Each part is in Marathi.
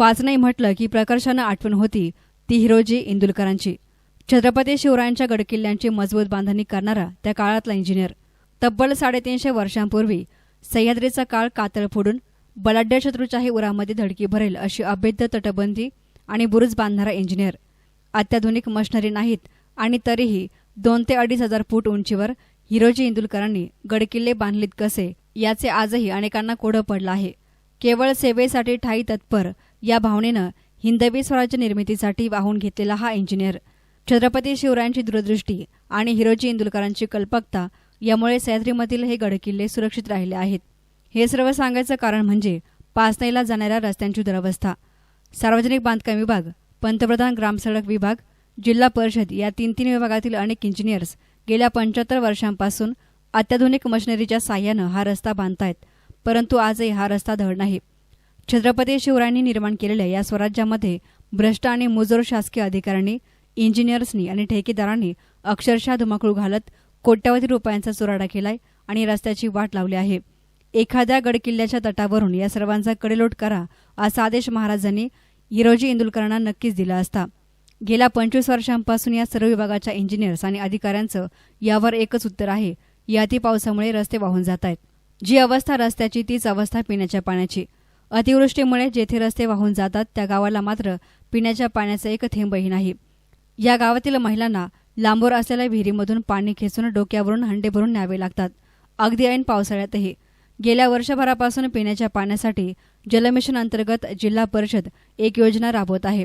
पाच नाही म्हटलं की प्रकर्षानं आठवण होती ती हिरोजी इंदुलकरांची. छत्रपती शिवरायांच्या गडकिल्ल्यांची मजबूत बांधणी करणारा त्या काळातला इंजिनियर तब्बल साडेतीनशे वर्षांपूर्वी सह्याद्रीचा काळ कातळ फोडून बलाढ्य शत्रूच्याही उरामध्ये धडकी भरेल अशी अभेद्य तटबंदी आणि बुरुज बांधणारा इंजिनियर अत्याधुनिक मशिनरी नाहीत आणि तरीही दोन ते अडीच हजार फूट उंचीवर हिरोजी इंदुलकरांनी गडकिल्ले बांधलीत कसे याचे आजही अनेकांना कोडं पडलं आहे. केवळ सेवेसाठी ठाई तत्पर या भावनेनं हिंदवी स्वराज्य निर्मितीसाठी वाहून घेतलेला हा इंजिनियर छत्रपती शिवरायांची दूरदृष्टी आणि हिरोजी इंदुलकरांची कल्पकता यामुळे सह्याद्रीमधील हे गडकिल्ले सुरक्षित राहिले आहेत. हे सर्व सांगायचं कारण म्हणजे पासनेला जाणाऱ्या रस्त्यांची दुरवस्था. सार्वजनिक बांधकाम विभाग पंतप्रधान ग्रामसडक विभाग जिल्हा परिषद या तीन तीन विभागातील अनेक इंजिनियर्स गेल्या पंच्याहत्तर वर्षांपासून अत्याधुनिक मशिनरीच्या साह्यानं हा रस्ता बांधतायत परंतु आजही हा रस्ता धड नाही. छत्रपती शिवरायांनी निर्माण केलेल्या या स्वराज्यामध्ये भ्रष्ट आणि मुजोर शासकीय अधिकाऱ्यांनी इंजिनियर्सनी आणि ठेकेदारांनी अक्षरशः धुमाकूळ घालत कोट्यवधी रुपयांचा चुराडा केलाय आणि रस्त्याची वाट लावली आहे. एखाद्या गडकिल्ल्याच्या तटावरून या सर्वांचा कडेलोट करा असा आदेश महाराजांनी हिरोजी इंदुलकरांना नक्कीच दिला असता. गेल्या पंचवीस वर्षांपासून या सर्व विभागाच्या इंजिनियर्स आणि अधिकाऱ्यांचं यावर एकच उत्तर आहे. या पावसामुळे रस्ते वाहून जात आहेत जी अवस्था रस्त्याची तीच अवस्था पिण्याच्या पाण्याची. अतिवृष्टीमुळे जेथे रस्ते वाहून जातात त्या गावाला मात्र पिण्याच्या पाण्याचा एक थेंबही नाही. या गावातील महिलांना लांबवर असलेल्या विहिरीमधून पाणी खेचून डोक्यावरून हंडे भरून न्यावे लागतात. अगदी ऐन पावसाळ्यातही गेल्या वर्षभरापासून पिण्याच्या पाण्यासाठी जलमिशन अंतर्गत जिल्हा परिषद एक योजना राबवत आहे.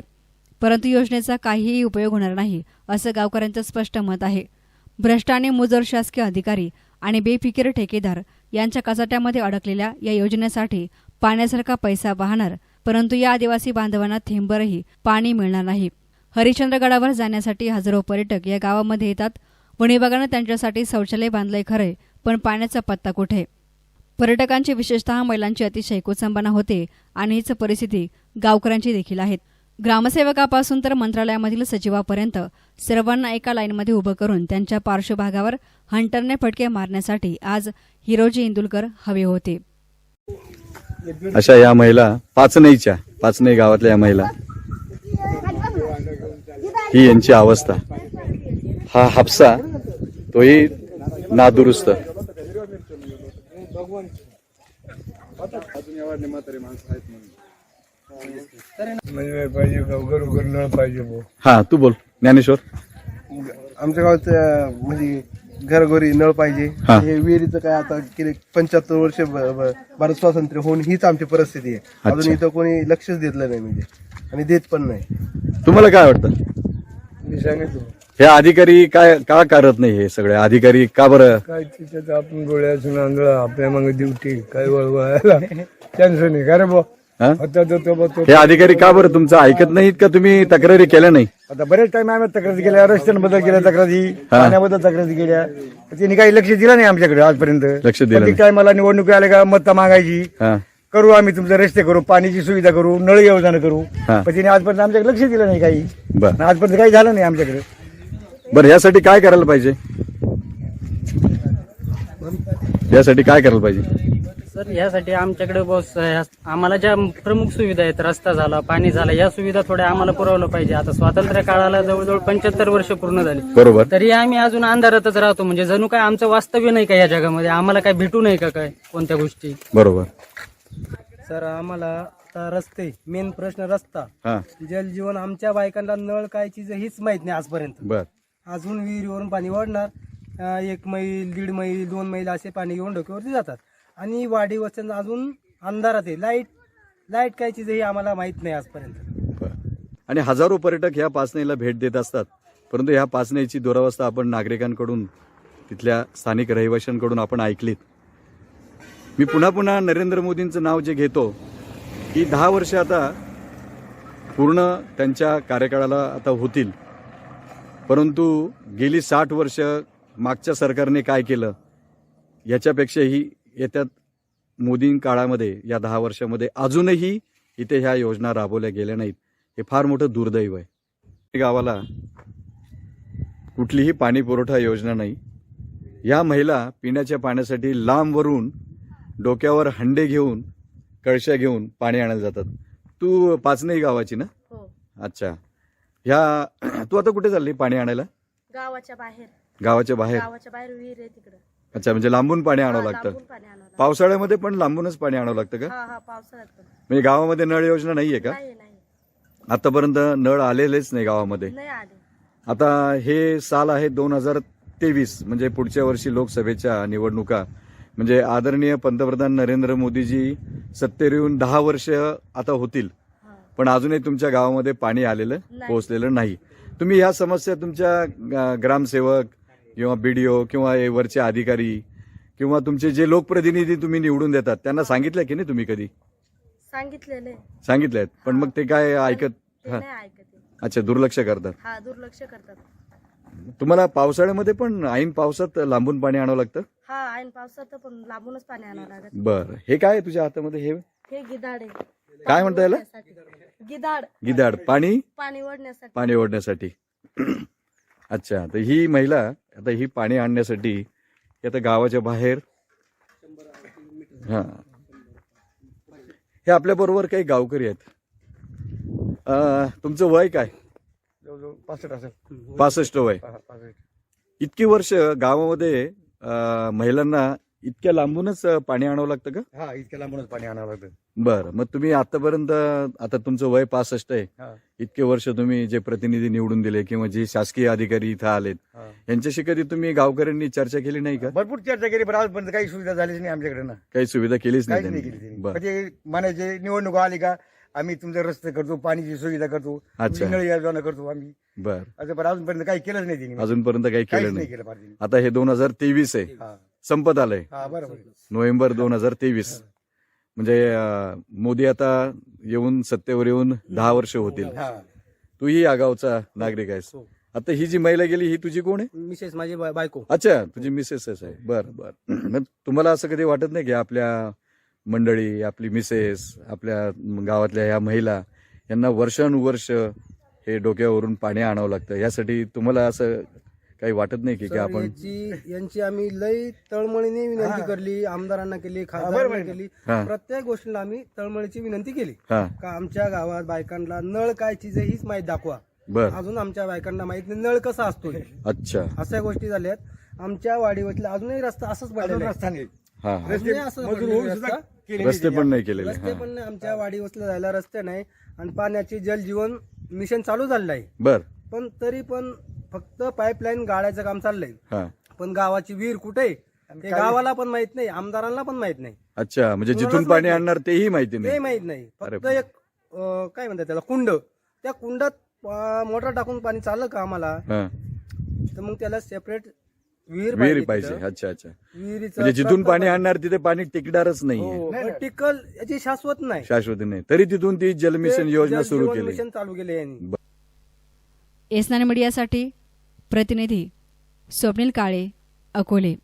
परंतु योजनेचा काहीही उपयोग होणार नाही असं गावकऱ्यांचं स्पष्ट मत आहे. भ्रष्ट आणि मुजर शासकीय अधिकारी आणि बेफिकीर ठेकेदार यांच्या कचाट्यामध्ये अडकलेल्या या योजनेसाठी पाण्यासारखा पैसा वाहणार परंतु या आदिवासी बांधवांना थेंबरही पाणी मिळणार नाही. हरिश्चंद्रगडावर जाण्यासाठी हजारो पर्यटक या गावामध्ये येतात. वन विभागानं त्यांच्यासाठी शौचालय बांधलंय खरंय पण पाण्याचा पत्ता कुठे? पर्यटकांची विशेषतः महिलांची अतिशय कुचंबना होते आणि हीच परिस्थिती गावकऱ्यांची देखील आहेत ग्रामसेवकापासून तर मंत्रालयामधील सचिवापर्यंत सर्वांना एका लाईनमध्ये उभं करून त्यांच्या पार्श्वभागावर हंटरने फटके मारण्यासाठी आज हिरोजी इंदुलकर हवे होते. अशा या महिला पाचनईच्या पाचनई गावातल्या या महिला. ही यांची अवस्था. हा हापसा तोही नादुरुस्त. म्हणजे हा तू बोल. ज्ञानेश्वर. आमच्या गावात म्हणजे घरोघरी नळ पाहिजे. हा. हे विहिरीचं काय आता गेले पंच्याहत्तर वर्ष ब- ब- भारत स्वातंत्र्य होऊन हीच आमची परिस्थिती आहे. अच्छा. अजून इथं कोणी लक्षच देतलं नाही म्हणजे. आणि देत पण नाही. तुम्हाला काय वाटतं? मी सांगितलं. हे अधिकारी काय का करत नाही हे सगळे? अधिकारी का बरं? काय तिच्यात आपण गोळ्याचं आंधळा आपल्या मागे ड्युटी काय वळवायला टेन्शन नाही का रे भाऊ हा? आता तो तो बा तो हे अधिकारी का बरं? तुमचं ऐकत नाहीत का तुम्ही? तक्रारी केल्या नाही? आता बरेच टाइम आम्ही तक्रारी केल्या. रस्त्यांबद्दल केल्या तक्रारी. पाण्याबद्दल तक्रारी केल्या. त्यांनी काही लक्ष दिलं नाही आमच्याकडे आजपर्यंत. लक्ष दिलं नाही. टायमाला निवडणूक आल्या का मत मागायची. हा. करू आम्ही तुमचे रस्ते करू पाण्याची सुविधा करू नळ योजना करू. हा. पण तिने आजपर्यंत आमच्याकडे लक्ष दिलं नाही काही. बर. आणि आजपर्यंत काही झालं नाही आमच्याकडे. बरं यासाठी काय करायला पाहिजे? यासाठी काय करायला पाहिजे? सर यासाठी आमच्याकडे बस आम्हाला ज्या प्रमुख सुविधा आहेत रस्ता झाला पाणी झाला या सुविधा थोड्या आम्हाला पुरवलं पाहिजे. आता स्वातंत्र्य काळाला जवळजवळ पंच्याहत्तर वर्ष पूर्ण झाली. बरोबर. तरी आम्ही अजून अंधारातच राहतो. म्हणजे जणू काय आमचं वास्तव्य नाही का या जगामध्ये? आम्हाला काय भेटू नाही का काय कोणत्या गोष्टी? बरोबर. सर आम्हाला आता रस्ते मेन प्रश्न रस्ता. हा. जलजीवन आमच्या बायकांना नळ काय चीज हीच माहीत नाही आजपर्यंत. बर. अजून विहिरीवरून पाणी ओढणार अं, एक मैल दीड मैल दोन मैल असे पाणी घेऊन डोक्यावरती जातात. आणि वाडी वचन अजून अंधारात आहे. लाइट लाइट काय चीज आम्हाला माहीत नाही आजपर्यंत. आणि हजारो पर्यटक ह्या पाचनेला भेट देत असतात. परंतु ह्या पाचनेची दुरावस्था आपण नागरिकांकडून तिथल्या स्थानिक रहिवाशांकडून आपण ऐकलीत. मी पुन्हा पुन्हा नरेंद्र मोदींचं नाव जे घेतो की दहा वर्ष आता पूर्ण त्यांच्या कार्यकाळाला आता होतील. परंतु गेली साठ वर्ष मागच्या सरकारने काय केलं याच्यापेक्षाही येत्या मोदी काळामध्ये या दहा वर्षामध्ये अजूनही इथे ह्या योजना राबवल्या गेल्या नाहीत. हे फार मोठं दुर्दैव आहे. गावाला कुठलीही पाणी पुरवठा योजना नाही. या महिला पिण्याच्या पाण्यासाठी लांबवरून डोक्यावर हंडे घेऊन कळशा घेऊन पाणी आणायला जातात. तू पाचनई गावाची ना? हो. अच्छा. ह्या तू आता कुठे चालली पाणी आणायला? गावाच्या बाहेर. गावाच्या बाहेर. गावाच्या बाहेर विहीर आहे तिकडं. अच्छा म्हणजे लांबून पाणी आणावं लागतं. लांबून पाणी आणावं लागतं. पावसाळ्यामध्ये पण लांबूनच पाणी आणावं लागतं का? हा हा पावसाळ्यात पण. म्हणजे गावामध्ये नळ योजना नाहीये का? नाही नाही आतापर्यंत नळ आलेलेच नाही गावामध्ये. नाही आले. आता हे साल आहे दोन हजार तेवीस म्हणजे पुढच्या वर्षी लोकसभेच्या निवडणुका. म्हणजे आदरणीय पंतप्रधान नरेंद्र मोदीजी सत्तेवर येऊन दहा वर्ष आता होतील. हा. पण अजूनही तुमच्या गावामध्ये पाणी आलेलं नाही. पोहोचलेलं नाही. तुम्ही ह्या समस्या तुमच्या ग- ग्रामसेवक किंवा बीडीओ किंवा वरचे अधिकारी किंवा तुमचे जे लोकप्रतिनिधी तुम्ही निवडून देतात त्यांना सांगितलं की नाही तुम्ही कधी? सांगितलेले सांगितलंय. पण मग ते काय ऐकत ते हा. नाही ऐकत आहे. अच्छा दुर्लक्ष करतात. हा दुर्लक्ष करतात. तुम्हाला पावसाळ्यामध्ये पण ऐन पावसात लांबून पाणी आणावं लागतं? हा ऐन पावसात पण लांबूनच पाणी आणावं लागत. बर. हे काय आहे तुझ्या हातामध्ये हे? हे गिदाड आहे. काय म्हणता याला? ओढण्यासाठी. गिदाड गिदाड पाणी? पाणी ओढण्यासाठी. पाणी ओढण्यासाठी. अच्छा तर ही महिला आता ही पाणी आणण्यासाठी आता गावाच्या बाहेर. हा. हे आपल्या बरोबर काही गावकरी आहेत. तुमचं वय काय? पासष्ट असेल. पासष्ट वय. इतकी वर्ष गावामध्ये महिलांना इतक्या लांबूनच पाणी आणावं लागतं का? हा इतक्या लांबूनच पाणी आणावं लागतं. बरं मग तुम्ही आतापर्यंत आता तुमचं वय पासष्ट आहे. इतके वर्ष तुम्ही जे प्रतिनिधी निवडून दिले किंवा जे शासकीय अधिकारी इथं आलेत. यांच्याशी कधी तुम्ही गावकऱ्यांनी चर्चा केली नाही का? भरपूर चर्चा केली पण आजपर्यंत काही सुविधा झालीच नाही आमच्याकडे ना. काही सुविधा केलीच नाही काहीच नाही केली त्यांनी. त्यांनी. बरं. म्हणजे म्हणायचे निवडणूक आली का आम्ही तुमचे रस्ते करतो पाणीची सुविधा करतो अच्छा. तुमची नळ योजना करतो आम्ही. बर. असं पण अजूनपर्यंत काही केलंच नाही त्यांनी. अजूनपर्यंत काही काहीच केलं नाही नाही. केलं पाहिजे आता हे दोन हजार तेवीस आहे. हा. संपत आलंय. हा बरोबर. नोव्हेंबर दोन हजार तेवीस. म्हणजे मोदी आता येऊन सत्तेवर येऊन दहा वर्ष होतील. हा. तूही या गावचा नागरिक आहेस. आता ही जी महिला गेली ही तुझी कोण आहे? मिसेस माझी बायको. अच्छा तुझी मिसेसच आहे बर बर. तुम्हाला असं कधी वाटत नाही की आपल्या मंडळी आपली मिसेस आपल्या गावातल्या ह्या महिला यांना वर्षानुवर्ष हे डोक्यावरून पाणी आणावं लागतं? यासाठी तुम्हाला असं काही वाटत नाही की की सर, आपण याची यांची आम्ही लई तळमळीने विनंती करली आमदारांना केली खासदारांना. केली. हा. प्रत्येक गोष्टीला आम्ही तळमळीची विनंती केली. हा. का आमच्या गावात बायकांना नळ काय चीज आहे हीच माहीत दाखवा. बर. अजून आमच्या बायकांना माहीत नाही नळ कसा असतोय. अच्छा. अशा गोष्टी झाल्यात. आमच्या वाडीवरला अजूनही रस्ता असंच अजून पडलेला आहे. रस्ता नाही. हा. हा रस्ते मजूर होऊन सुद्धा. केले. पण नाही केलेले. रस्ते हा. पण नाही आमच्या वाडीवरला जायला रस्ते नाही. आणि पाण्याची जल जीवन मिशन चालू झालेलं आहे. बर. पण तरी पण फक्त पाईपलाईन गाळायचं काम चाललंय. हा. पण गावाची विहीर कुठे आहे? ते गावाला पण माहीत नाही आमदारांना पण माहीत नाही. अच्छा म्हणजे जिथून कुणालाच पाणी माहीत आणणार तेही माहिती ते नाही माहीत नाही. अरे फक्त एक अं, काय म्हणतात त्याला कुंड. त्या कुंडात अं, मोटर टाकून पाणी चाललं का आम्हाला? हा. तर मग त्याला सेपरेट विहीर विहीर पाहिजे तिथं. अच्छा अच्छा. विहिरीचं म्हणजे जिथून प्रकल्प- पाणी आणणार तिथे पाणी टिकणारच नाही हो, पण टिकल याची शाश्वत नाही. शाश्वती नाही. तरी तिथून ती जलमिशन ते योजना सुरू केली. मिशन चालू केले यांनी. एसनान मीडियासाठी प्रतिनिधी स्वप्नील काळे अकोले